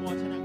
모아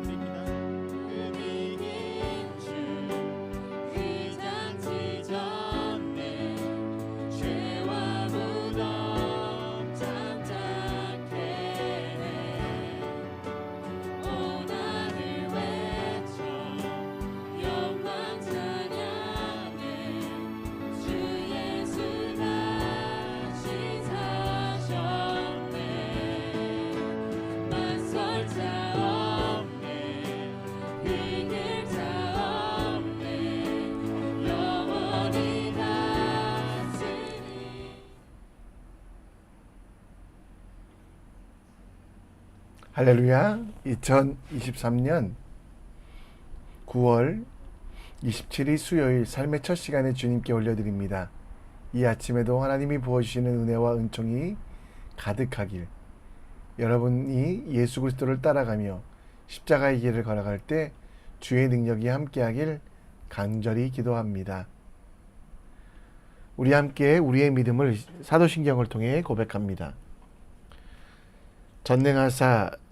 할렐루야. 2023년 9월 27일 수요일 삶의 첫 시간에 주님께 올려드립니다. 이 아침에도 하나님이 부어주시는 은혜와 은총이 가득하길 여러분이 예수 그리스도를 따라가며 십자가의 길을 걸어갈 때 주의 능력이 함께하길 간절히 기도합니다. 우리 함께 우리의 믿음을 사도신경을 통해 고백합니다. 전능하사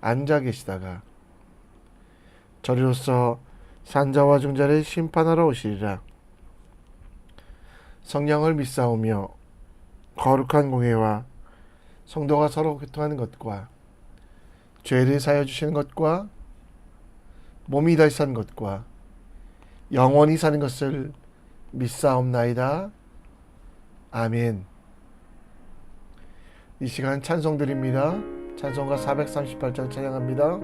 앉아 계시다가 저리로서 산자와 중자를 심판하러 오시리라. 성령을 믿사오며 거룩한 공회와 성도가 서로 교통하는 것과 죄를 사여 주시는 것과 몸이 다시 산 것과 영원히 사는 것을 믿사옵나이다. 아멘. 이 시간 찬송 드립니다. 찬송가 438장 찬양합니다.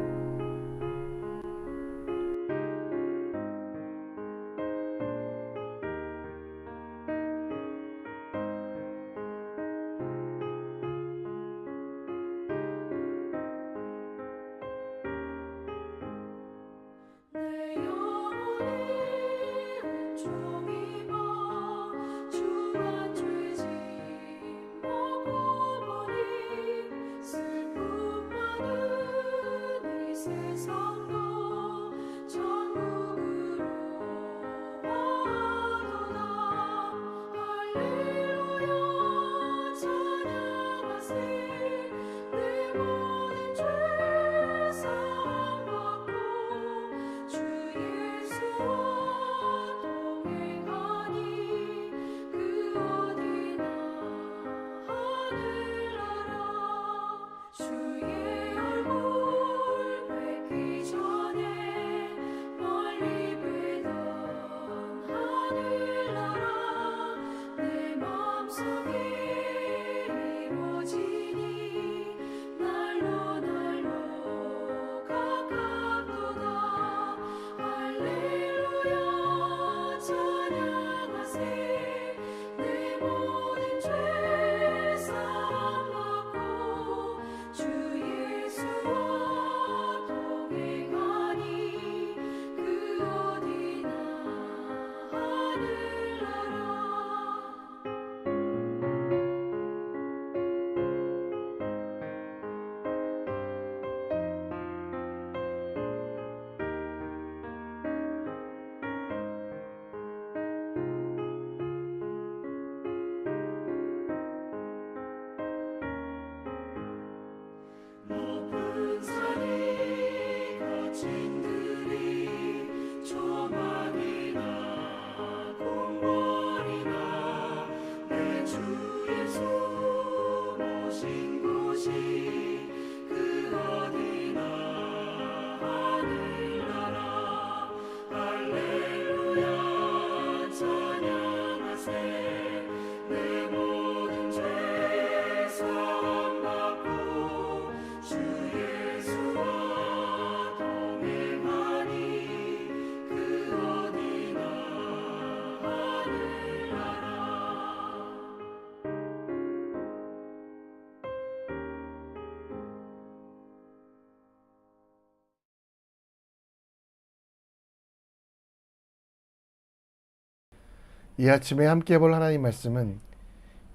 이 아침에 함께 볼 하나님 말씀은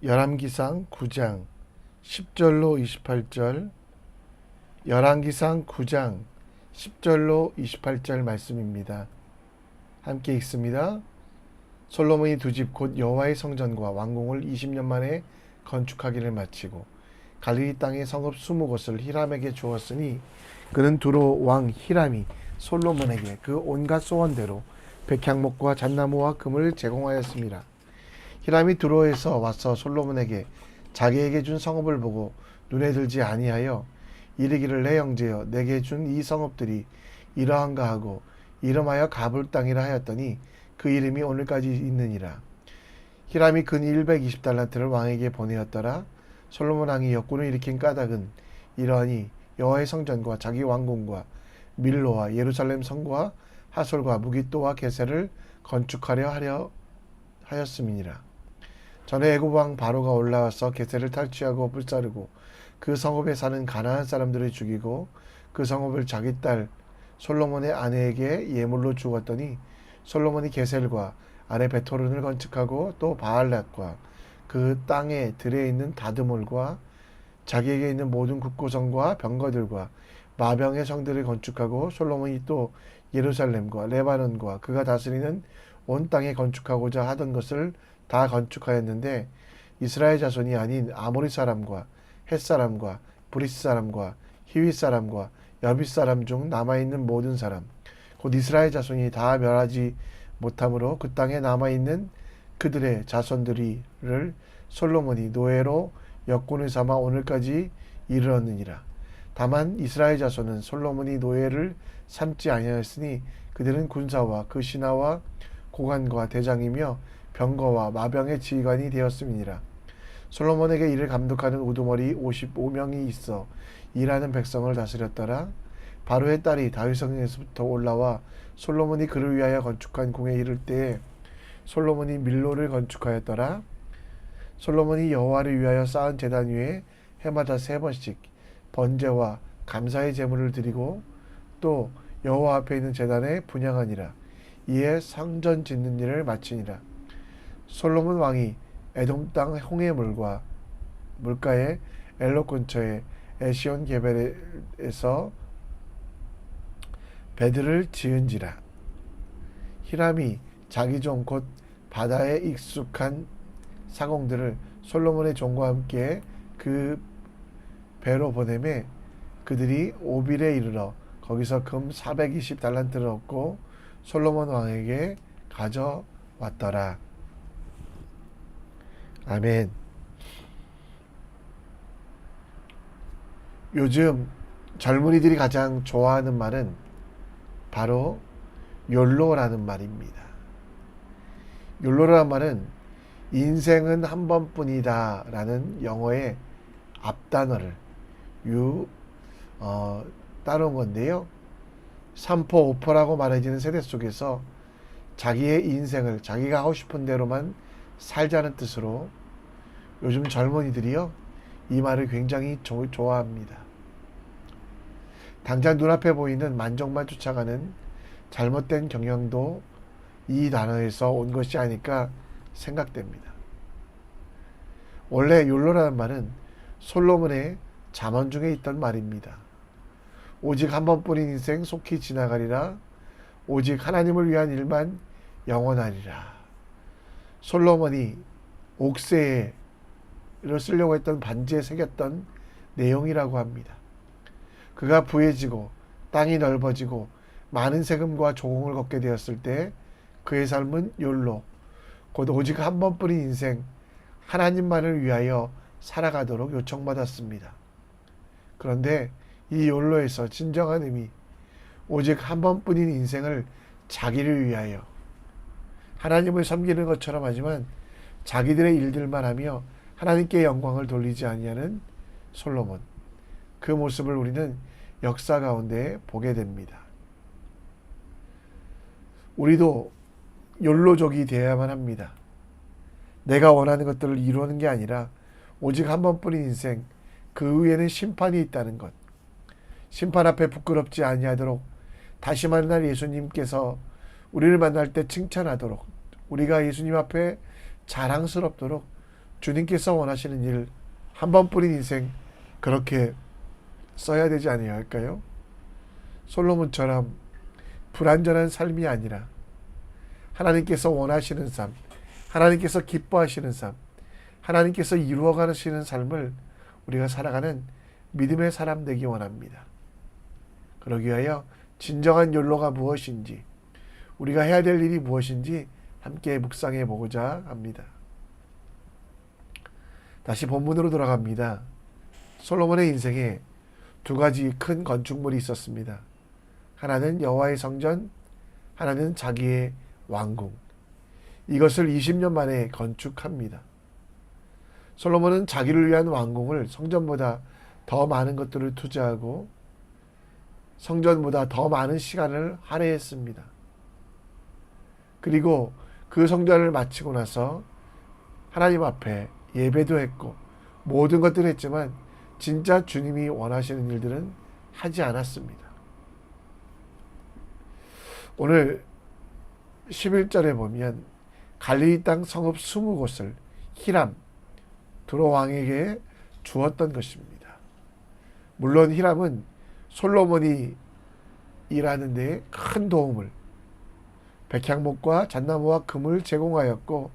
열왕기상 9장 10절로 28절 열왕기상 9장 10절로 28절 말씀입니다. 함께 읽습니다. 솔로몬이 두 집 곧 여호와의 성전과 왕궁을 20년 만에 건축하기를 마치고 갈릴리 땅의 성읍 20곳을 히람에게 주었으니 그는 두로 왕 히람이 솔로몬에게 그 온갖 소원대로 백향목과 잣나무와 금을 제공하였습니다. 히람이 두로에서 와서 솔로몬에게 자기에게 준 성읍을 보고 눈에 들지 아니하여 이르기를 내 형제여 내게 준 이 성읍들이 이러한가 하고 이름하여 가불 땅이라 하였더니 그 이름이 오늘까지 있느니라. 히람이 근 120달란트를 왕에게 보내었더라. 솔로몬 왕이 역군을 일으킨 까닭은 이러하니 여호와의 성전과 자기 왕궁과 밀로와 예루살렘 성과 하솔과 무기또와 게세를 건축하려 하려 하였음이니라. 전에 애굽 왕 바로가 올라와서 게세를 탈취하고 불사르고 그 성읍에 사는 가나안 사람들을 죽이고 그 성읍을 자기 딸 솔로몬의 아내에게 예물로 주었더니 솔로몬이 게셀과 아래 베토른을 건축하고 또 바알랏과 그 땅에 들에 있는 다드몰과 자기에게 있는 모든 국고성과 병거들과 마병의 성들을 건축하고 솔로몬이 또 예루살렘과 레바논과 그가 다스리는 온 땅에 건축하고자 하던 것을 다 건축하였는데 이스라엘 자손이 아닌 아모리 사람과 헷 사람과 브리스 사람과 히윗 사람과 여빗 사람 중 남아 있는 모든 사람 곧 이스라엘 자손이 다 멸하지 못함으로 그 땅에 남아 있는 그들의 자손들이를 솔로몬이 노예로 역군을 삼아 오늘까지 이르렀느니라. 다만 이스라엘 자손은 솔로몬이 노예를 삼지 아니하였으니 그들은 군사와 그 신하와 고관과 대장이며 병거와 마병의 지휘관이 되었음이니라. 솔로몬에게 이를 감독하는 우두머리 55명이 있어 일하는 백성을 다스렸더라. 바로의 딸이 다윗성에서부터 올라와 솔로몬이 그를 위하여 건축한 궁에 이를 때에 솔로몬이 밀로를 건축하였더라. 솔로몬이 여호와를 위하여 쌓은 제단 위에 해마다 세 번씩 번제와 감사의 제물을 드리고 또 여호와 앞에 있는 제단에 분양하니라. 이에 성전 짓는 일을 마치니라. 솔로몬 왕이 에돔 땅 홍해 물과 물가의 엘로 근처에 에시온 게벨에서 배들을 지은지라. 히람이 자기 종 곧 바다에 익숙한 상공들을 솔로몬의 종과 함께 그 배로 보내매 그들이 오빌에 이르러 거기서 금 420 달란트를 얻고 솔로몬 왕에게 가져왔더라. 아멘. 요즘 젊은이들이 가장 좋아하는 말은 바로 욜로라는 말입니다. 욜로라는 말은 인생은 한 번뿐이다 라는 영어의 앞단어를 유, 어, 따놓은 건데요. 3포, 5포라고 말해지는 세대 속에서 자기의 인생을 자기가 하고 싶은 대로만 살자는 뜻으로 요즘 젊은이들이요. 이 말을 굉장히 조, 좋아합니다. 당장 눈앞에 보이는 만족만 쫓아가는 잘못된 경향도 이 단어에서 온 것이 아닐까 생각됩니다. 원래 욜로라는 말은 솔로몬의 잠언 중에 있던 말입니다. 오직 한 번뿐인 인생 속히 지나가리라. 오직 하나님을 위한 일만 영원하리라. 솔로몬이 옥새를 쓰려고 했던 반지에 새겼던 내용이라고 합니다. 그가 부해지고 땅이 넓어지고 많은 세금과 조공을 걷게 되었을 때 그의 삶은 욜로 곧 오직 한 번뿐인 인생 하나님만을 위하여 살아가도록 요청받았습니다. 그런데 이 욜로에서 진정한 의미 오직 한 번뿐인 인생을 자기를 위하여 하나님을 섬기는 것처럼 하지만 자기들의 일들만 하며 하나님께 영광을 돌리지 아니하는 솔로몬 그 모습을 우리는 역사 가운데 보게 됩니다. 우리도 욜로족이 되어야만 합니다. 내가 원하는 것들을 이루는 게 아니라 오직 한 번뿐인 인생 그 위에는 심판이 있다는 것. 심판 앞에 부끄럽지 아니하도록 다시 만날 예수님께서 우리를 만날 때 칭찬하도록 우리가 예수님 앞에 자랑스럽도록 주님께서 원하시는 일 한 번뿐인 인생 그렇게 써야 되지 않아야 할까요? 솔로몬처럼 불완전한 삶이 아니라 하나님께서 원하시는 삶, 하나님께서 기뻐하시는 삶, 하나님께서 이루어 가시는 삶을 우리가 살아가는 믿음의 사람 되기 원합니다. 그러기 위하여 진정한 욜로가 무엇인지, 우리가 해야 될 일이 무엇인지 함께 묵상해 보고자 합니다. 다시 본문으로 돌아갑니다. 솔로몬의 인생에 두 가지 큰 건축물이 있었습니다. 하나는 여호와의 성전, 하나는 자기의 왕궁. 이것을 20년 만에 건축합니다. 솔로몬은 자기를 위한 왕궁을 성전보다 더 많은 것들을 투자하고 성전보다 더 많은 시간을 할애했습니다. 그리고 그 성전을 마치고 나서 하나님 앞에 예배도 했고 모든 것들을 했지만 진짜 주님이 원하시는 일들은 하지 않았습니다. 오늘 11절에 보면 갈릴리 땅 성읍 20곳을 히람 두로 왕에게 주었던 것입니다. 물론 히람은 솔로몬이 일하는 데 큰 도움을 백향목과 잣나무와 금을 제공하였고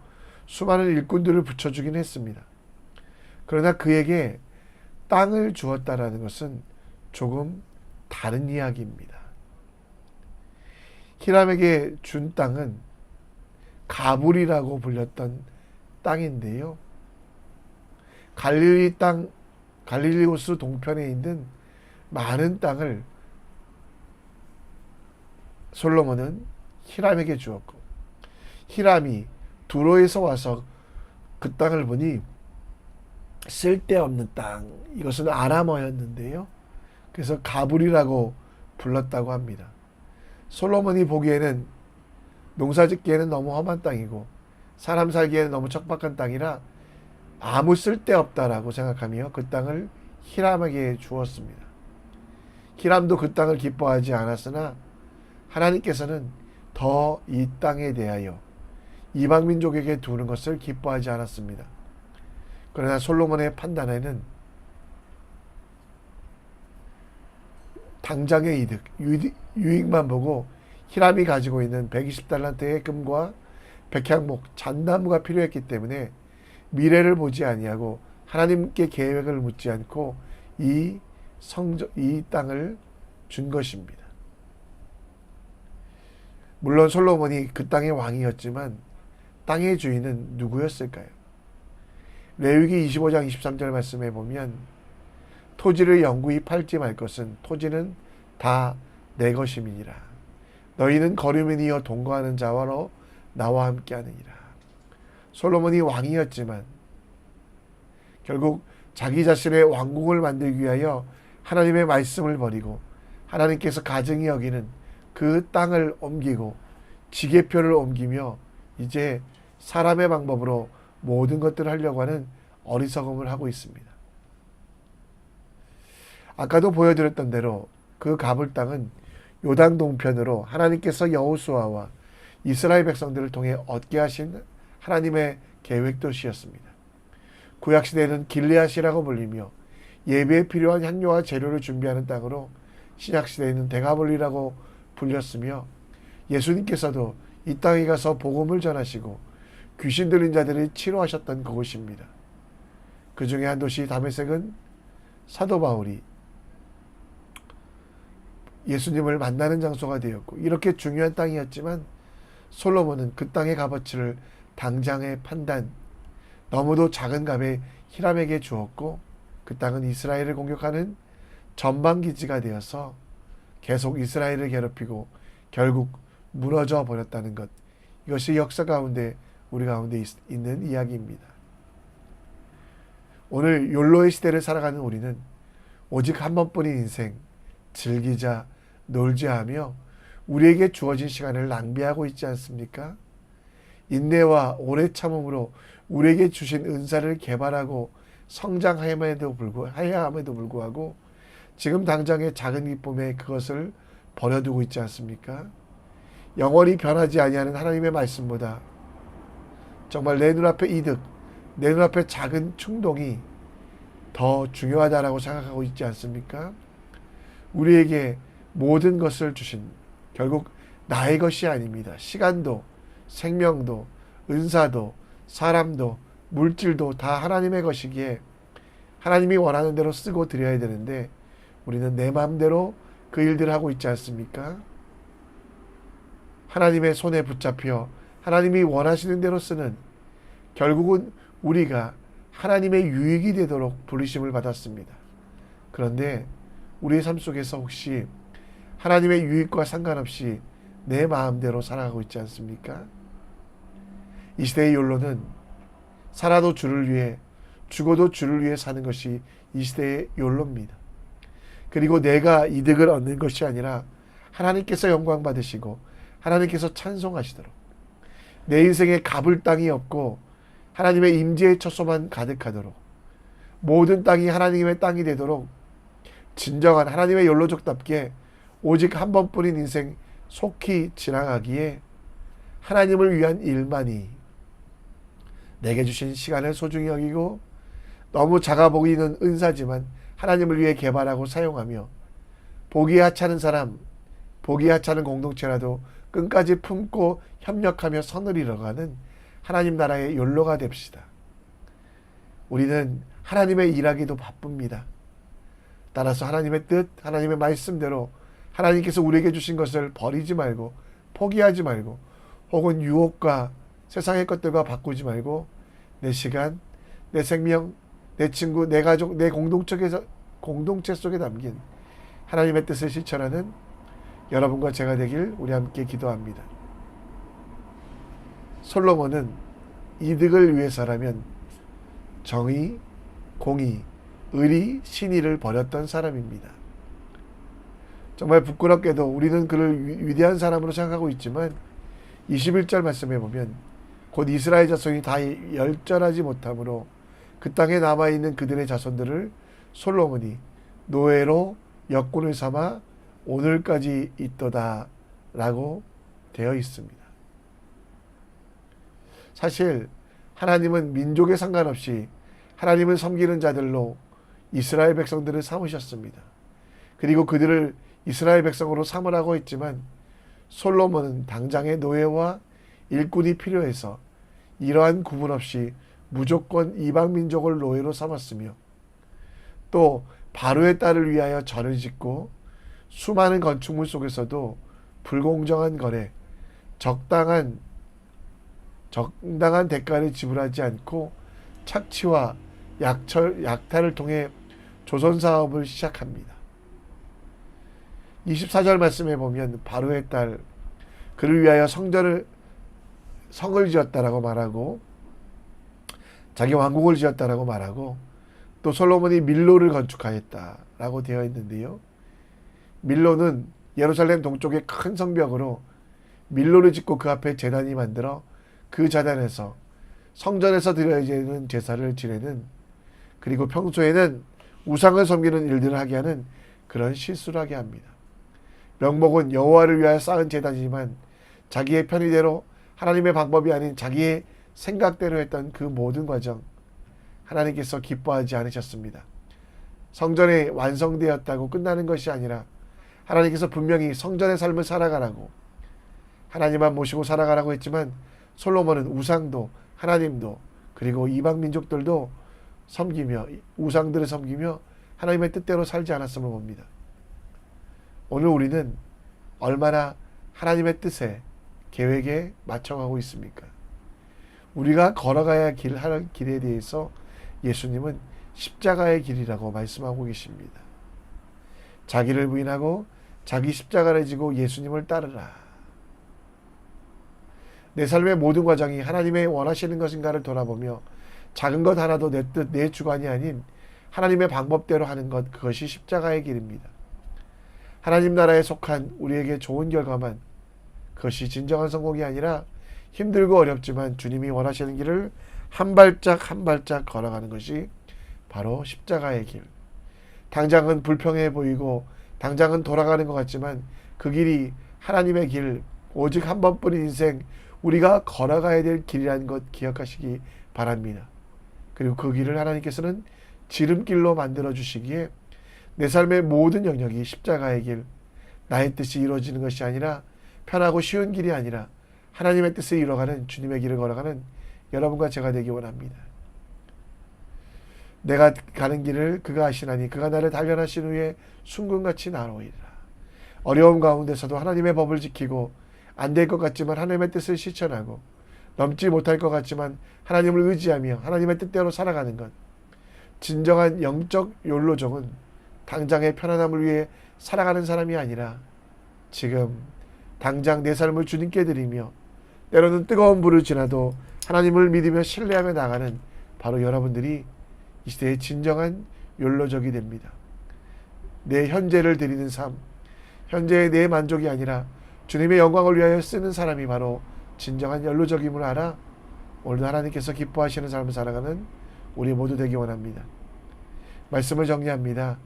수많은 일꾼들을 붙여주긴 했습니다. 그러나 그에게 땅을 주었다라는 것은 조금 다른 이야기입니다. 히람에게 준 땅은 가불이라고 불렸던 땅인데요. 갈릴리 땅, 갈릴리 호수 동편에 있는 많은 땅을 솔로몬은 히람에게 주었고, 히람이 두로에서 와서 그 땅을 보니 쓸데없는 땅, 이것은 아람어였는데요. 그래서 가불이라고 불렀다고 합니다. 솔로몬이 보기에는 농사 짓기에는 너무 험한 땅이고 사람 살기에는 너무 척박한 땅이라 아무 쓸데없다라고 생각하며 그 땅을 히람에게 주었습니다. 히람도 그 땅을 기뻐하지 않았으나 하나님께서는 더 이 땅에 대하여 이방 민족에게 두는 것을 기뻐하지 않았습니다. 그러나 솔로몬의 판단에는 당장의 이득, 유익- 유익만 보고 히람이 가지고 있는 120달란트의 금과 백향목, 잣나무가 필요했기 때문에 미래를 보지 아니하고 하나님께 계획을 묻지 않고 이 성전, 이 땅을 준 것입니다. 물론 솔로몬이 그 땅의 왕이었지만 땅의 주인은 누구였을까요? 레위기 25장 23절 말씀에 보면 토지를 영구히 팔지 말 것은 토지는 다 내 것임이니라. 너희는 거류민이여 동거하는 자와로 나와 함께하느니라. 솔로몬이 왕이었지만 결국 자기 자신의 왕궁을 만들기 위하여 하나님의 말씀을 버리고 하나님께서 가증히 여기는 그 땅을 옮기고 지게표를 옮기며 이제 사람의 방법으로 모든 것들을 하려고 하는 어리석음을 하고 있습니다. 아까도 보여드렸던 대로 그 가불 땅은 요단 동편으로 하나님께서 여호수아와 이스라엘 백성들을 통해 얻게 하신 하나님의 계획 도시였습니다. 구약 시대에는 길레앗이라고 불리며 예배에 필요한 향료와 재료를 준비하는 땅으로 신약 시대에는 대가볼리라고 불렸으며 예수님께서도 이 땅에 가서 복음을 전하시고 귀신 들린 자들이 치료하셨던 그곳입니다. 그 중에 한 도시 다메섹은 사도 바울이 예수님을 만나는 장소가 되었고 이렇게 중요한 땅이었지만 솔로몬은 그 땅의 값어치를 당장의 판단 너무도 작은 값에 히람에게 주었고 그 땅은 이스라엘을 공격하는 전방 기지가 되어서 계속 이스라엘을 괴롭히고 결국 무너져 버렸다는 것 이것이 역사 가운데 우리 가운데 있, 있는 이야기입니다. 오늘 욜로의 시대를 살아가는 우리는 오직 한 번뿐인 인생 즐기자 놀자 하며 우리에게 주어진 시간을 낭비하고 있지 않습니까? 인내와 오래 참음으로 우리에게 주신 은사를 개발하고 성장함에도 불구 해야 함에도 불구하고 지금 당장의 작은 기쁨에 그것을 버려두고 있지 않습니까? 영원히 변하지 아니하는 하나님의 말씀보다 정말 내 눈앞의 이득, 내 눈앞의 작은 충동이 더 중요하다라고 생각하고 있지 않습니까? 우리에게 모든 것을 주신 결국 나의 것이 아닙니다. 시간도, 생명도, 은사도, 사람도, 물질도 다 하나님의 것이기에 하나님이 원하는 대로 쓰고 드려야 되는데 우리는 내 마음대로 그 일들을 하고 있지 않습니까? 하나님의 손에 붙잡혀 하나님이 원하시는 대로 쓰는 결국은 우리가 하나님의 유익이 되도록 부르심을 받았습니다. 그런데 우리의 삶 속에서 혹시 하나님의 유익과 상관없이 내 마음대로 살아가고 있지 않습니까? 이 시대의 욜로는 살아도 주를 위해 죽어도 주를 위해 사는 것이 이 시대의 욜로입니다. 그리고 내가 이득을 얻는 것이 아니라 하나님께서 영광 받으시고 하나님께서 찬송하시도록 내 인생에 가불 땅이 없고 하나님의 임재의 처소만 가득하도록 모든 땅이 하나님의 땅이 되도록 진정한 하나님의 욜로족답게 오직 한 번뿐인 인생 속히 지나가기에 하나님을 위한 일만이 내게 주신 시간을 소중히 여기고 너무 작아 보이는 은사지만 하나님을 위해 개발하고 사용하며 보기에 하찮은 사람, 보기에 하찮은 공동체라도 끝까지 품고 협력하며 선을 이뤄가는 하나님 나라의 욜로가 됩시다. 우리는 하나님의 일하기도 바쁩니다. 따라서 하나님의 뜻, 하나님의 말씀대로 하나님께서 우리에게 주신 것을 버리지 말고 포기하지 말고 혹은 유혹과 세상의 것들과 바꾸지 말고 내 시간, 내 생명, 내 친구, 내 가족, 내 공동체에서 공동체 속에 담긴 하나님의 뜻을 실천하는 여러분과 제가 되길 우리 함께 기도합니다. 솔로몬은 이득을 위해서라면 정의, 공의, 의리, 신의를 버렸던 사람입니다. 정말 부끄럽게도 우리는 그를 위- 위대한 사람으로 생각하고 있지만 21절 말씀에 보면 곧 이스라엘 자손이 다 열절하지 못함으로 그 땅에 남아 있는 그들의 자손들을 솔로몬이 노예로 역군을 삼아 오늘까지 있도다라고 되어 있습니다. 사실 하나님은 민족에 상관없이 하나님을 섬기는 자들로 이스라엘 백성들을 삼으셨습니다. 그리고 그들을 이스라엘 백성으로 삼으라고 했지만 솔로몬은 당장의 노예와 일꾼이 필요해서 이러한 구분 없이 무조건 이방 민족을 노예로 삼았으며 또 바로의 딸을 위하여 절을 짓고 수많은 건축물 속에서도 불공정한 거래, 적당한 적당한 대가를 지불하지 않고 착취와 약철, 약탈을 통해 조선 사업을 시작합니다. 24절 말씀에 보면 바로의 딸 그를 위하여 성전을 성을 지었다라고 말하고 자기 왕궁을 지었다라고 말하고 또 솔로몬이 밀로를 건축하였다라고 되어 있는데요. 밀로는 예루살렘 동쪽의 큰 성벽으로 밀로를 짓고 그 앞에 제단이 만들어 그 제단에서 성전에서 드려야 되는 제사를 지내는 그리고 평소에는 우상을 섬기는 일들을 하게 하는 그런 실수를 하게 합니다. 명목은 여호와를 위하여 쌓은 제단이지만 자기의 편의대로 하나님의 방법이 아닌 자기의 생각대로 했던 그 모든 과정 하나님께서 기뻐하지 않으셨습니다. 성전이 완성되었다고 끝나는 것이 아니라 하나님께서 분명히 성전의 삶을 살아가라고 하나님만 모시고 살아가라고 했지만 솔로몬은 우상도 하나님도 그리고 이방 민족들도 섬기며 우상들을 섬기며 하나님의 뜻대로 살지 않았음을 봅니다. 오늘 우리는 얼마나 하나님의 뜻에 계획에 맞춰가고 있습니까? 우리가 걸어가야 길 하는 길에 대해서 예수님은 십자가의 길이라고 말씀하고 계십니다. 자기를 부인하고 자기 십자가를 지고 예수님을 따르라. 내 삶의 모든 과정이 하나님의 원하시는 것인가를 돌아보며 작은 것 하나도 내 뜻, 내 주관이 아닌 하나님의 방법대로 하는 것, 그것이 십자가의 길입니다. 하나님 나라에 속한 우리에게 좋은 결과만 그것이 진정한 성공이 아니라 힘들고 어렵지만 주님이 원하시는 길을 한 발짝 한 발짝 걸어가는 것이 바로 십자가의 길. 당장은 불평해 보이고 당장은 돌아가는 것 같지만 그 길이 하나님의 길, 오직 한 번뿐인 인생 우리가 걸어가야 될 길이라는 것 기억하시기 바랍니다. 그리고 그 길을 하나님께서는 지름길로 만들어 주시기에 내 삶의 모든 영역이 십자가의 길, 나의 뜻이 이루어지는 것이 아니라 편하고 쉬운 길이 아니라 하나님의 뜻을 이뤄가는 주님의 길을 걸어가는 여러분과 제가 되기 원합니다. 내가 가는 길을 그가 아시나니 그가 나를 단련하신 후에 순금같이 나로이리라. 어려움 가운데서도 하나님의 법을 지키고 안 될 것 같지만 하나님의 뜻을 실천하고 넘지 못할 것 같지만 하나님을 의지하며 하나님의 뜻대로 살아가는 것. 진정한 영적 욜로종은 당장의 편안함을 위해 살아가는 사람이 아니라 지금 당장 내 삶을 주님께 드리며 때로는 뜨거운 불을 지나도 하나님을 믿으며 신뢰하며 나가는 바로 여러분들이 이 시대의 진정한 욜로족이 됩니다. 내 현재를 드리는 삶, 현재의 내 만족이 아니라 주님의 영광을 위하여 쓰는 사람이 바로 진정한 연로적임을 알아 오늘도 하나님께서 기뻐하시는 삶을 살아가는 우리 모두 되기 원합니다. 말씀을 정리합니다.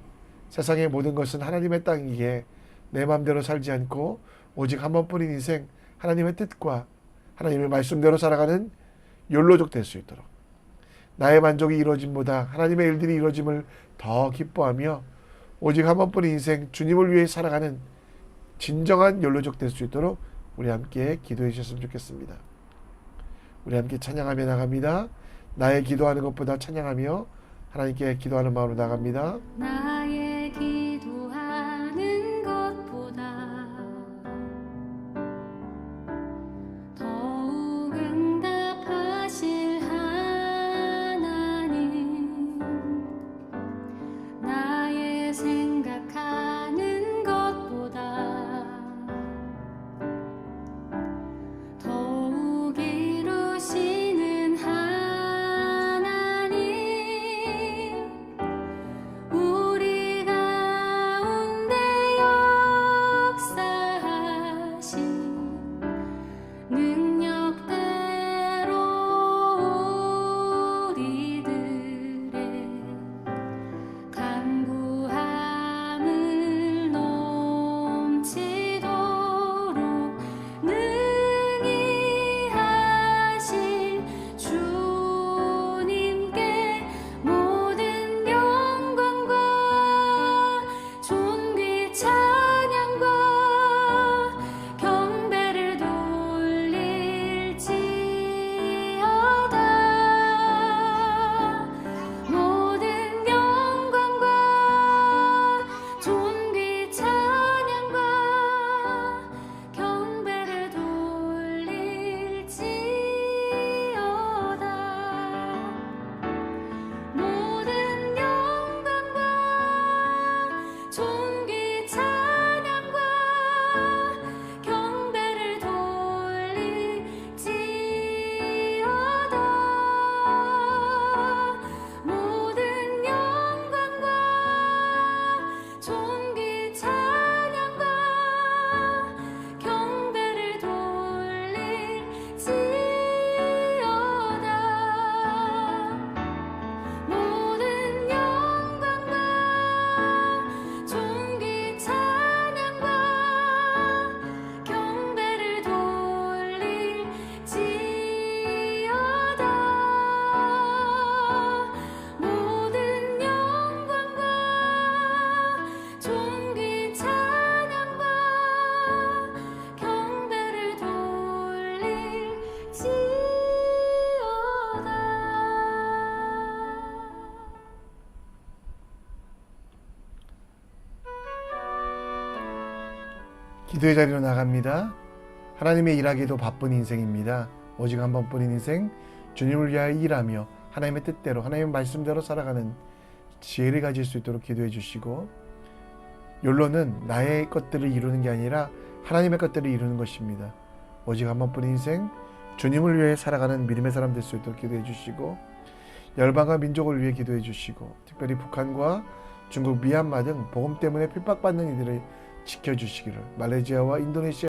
세상의 모든 것은 하나님의 땅이기에 내 마음대로 살지 않고 오직 한 번뿐인 인생 하나님의 뜻과 하나님의 말씀대로 살아가는 욜로족 될 수 있도록 나의 만족이 이루어짐보다 하나님의 일들이 이루어짐을 더 기뻐하며 오직 한 번뿐인 인생 주님을 위해 살아가는 진정한 욜로족 될 수 있도록 우리 함께 기도해 주셨으면 좋겠습니다. 우리 함께 찬양하며 나갑니다. 나의 기도하는 것보다 찬양하며 하나님께 기도하는 마음으로 나갑니다. 기도의 자리로 나갑니다. 하나님의 일하기도 바쁜 인생입니다. 오직 한 번뿐인 인생 주님을 위하여 일하며 하나님의 뜻대로 하나님의 말씀대로 살아가는 지혜를 가질 수 있도록 기도해 주시고 욜로는 나의 것들을 이루는 게 아니라 하나님의 것들을 이루는 것입니다. 오직 한 번뿐인 인생 주님을 위해 살아가는 믿음의 사람 될 수 있도록 기도해 주시고 열방과 민족을 위해 기도해 주시고 특별히 북한과 중국 미얀마 등 복음 때문에 핍박받는 이들을 지켜주시기를. 말레이시아와 인도네시아